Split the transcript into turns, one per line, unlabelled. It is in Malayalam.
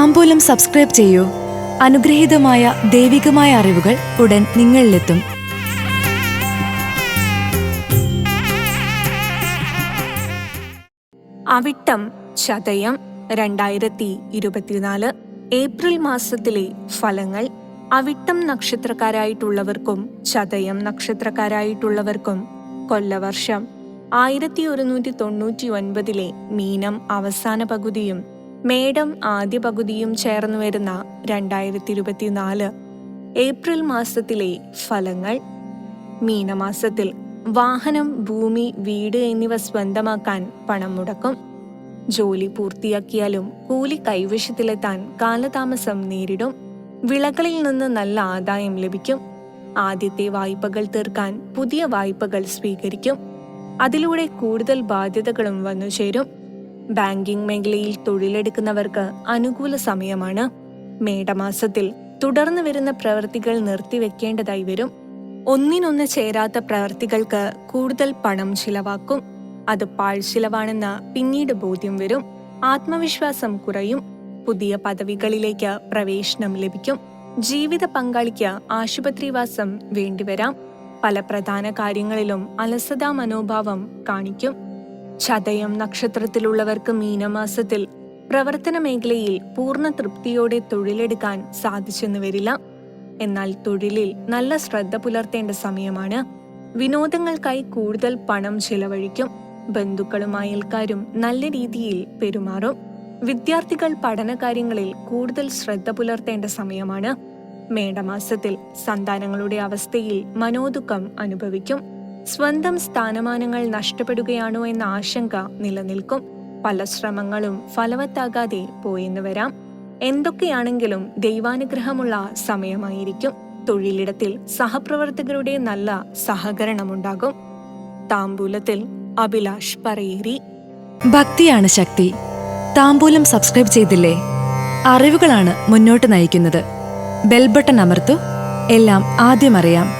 താമ്പൂലം സബ്സ്ക്രൈബ് ചെയ്യൂ. അനുഗ്രഹീതമായ ദൈവികമായ അറിവുകൾ ഉടൻ നിങ്ങളിലെത്തും.
അവിട്ടം ചതയം രണ്ടായിരത്തി ഇരുപത്തിനാല് ഏപ്രിൽ മാസത്തിലെ ഫലങ്ങൾ അവിട്ടം നക്ഷത്രക്കാരായിട്ടുള്ളവർക്കും ചതയം നക്ഷത്രക്കാരായിട്ടുള്ളവർക്കും കൊല്ലവർഷം ആയിരത്തി ഒരുന്നൂറ്റി തൊണ്ണൂറ്റി ഒൻപതിലെ മീനം അവസാന പകുതിയും മേടം ആദ്യ പകുതിയും ചേർന്നു വരുന്ന രണ്ടായിരത്തി ഇരുപത്തിനാല് ഏപ്രിൽ മാസത്തിലെ ഫലങ്ങൾ മീനമാസത്തിൽ വാഹനം ഭൂമി വീട് എന്നിവ സ്വന്തമാക്കാൻ പണം മുടക്കും. ജോലി പൂർത്തിയാക്കിയാലും കൂലി കൈവശത്തിലെത്താൻ കാലതാമസം നേരിടും. വിളകളിൽ നിന്ന് നല്ല ആദായം ലഭിക്കും. ആദ്യത്തെ വായ്പകൾ തീർക്കാൻ പുതിയ വായ്പകൾ സ്വീകരിക്കും. അതിലൂടെ കൂടുതൽ ബാധ്യതകളും വന്നു ചേരും ബാങ്കിംഗ് മേഖലയിൽ തൊഴിലെടുക്കുന്നവർക്ക് അനുകൂല സമയമാണ്. മേടമാസത്തിൽ തുടർന്നു വരുന്ന പ്രവൃത്തികൾ നിർത്തിവെക്കേണ്ടതായി വരും. ഒന്നിനൊന്ന് ചേരാത്ത പ്രവൃത്തികൾക്ക് കൂടുതൽ പണം ചിലവാക്കും. അത് പാഴ്ചിലവാണെന്ന് പിന്നീട് ബോധ്യം വരും. ആത്മവിശ്വാസം കുറയും. പുതിയ പദവികളിലേക്ക് പ്രവേശനം ലഭിക്കും. ജീവിത പങ്കാളിക്ക് ആശുപത്രിവാസം വേണ്ടിവരാം. പല പ്രധാന കാര്യങ്ങളിലും അലസതാ മനോഭാവം കാണിക്കും. ചതയം നക്ഷത്രത്തിലുള്ളവർക്ക് മീനമാസത്തിൽ പ്രവർത്തന മേഖലയിൽ പൂർണ തൃപ്തിയോടെ തൊഴിലെടുക്കാൻ സാധിച്ചെന്ന് വരില്ല. എന്നാൽ തൊഴിലിൽ നല്ല ശ്രദ്ധ പുലർത്തേണ്ട സമയമാണ്. വിനോദങ്ങൾക്കായി കൂടുതൽ പണം ചിലവഴിക്കും. ബന്ധുക്കളും അയൽക്കാരും നല്ല രീതിയിൽ പെരുമാറും. വിദ്യാർത്ഥികൾ പഠനകാര്യങ്ങളിൽ കൂടുതൽ ശ്രദ്ധ പുലർത്തേണ്ട സമയമാണ്. മേടമാസത്തിൽ സന്താനങ്ങളുടെ അവസ്ഥയിൽ മനോദുഃഖം അനുഭവിക്കും. സ്വന്തം സ്ഥാനമാനങ്ങൾ നഷ്ടപ്പെടുകയാണോ എന്ന ആശങ്ക നിലനിൽക്കും. പല ശ്രമങ്ങളും ഫലവത്താകാതെ പോയെന്ന് വരാം. എന്തൊക്കെയാണെങ്കിലും ദൈവാനുഗ്രഹമുള്ള സമയമായിരിക്കും. തൊഴിലിടത്തിൽ സഹപ്രവർത്തകരുടെ നല്ല സഹകരണമുണ്ടാകും. താമ്പൂലത്തിൽ അഭിലാഷ് പറയേരി
ഭക്തിയാണ് ശക്തി. താമ്പൂലം സബ്സ്ക്രൈബ് ചെയ്തില്ലേ? അറിവുകളാണ് മുന്നോട്ട് നയിക്കുന്നത്. ബെൽബട്ടൺ അമർത്തു. എല്ലാം ആദ്യം അറിയാം.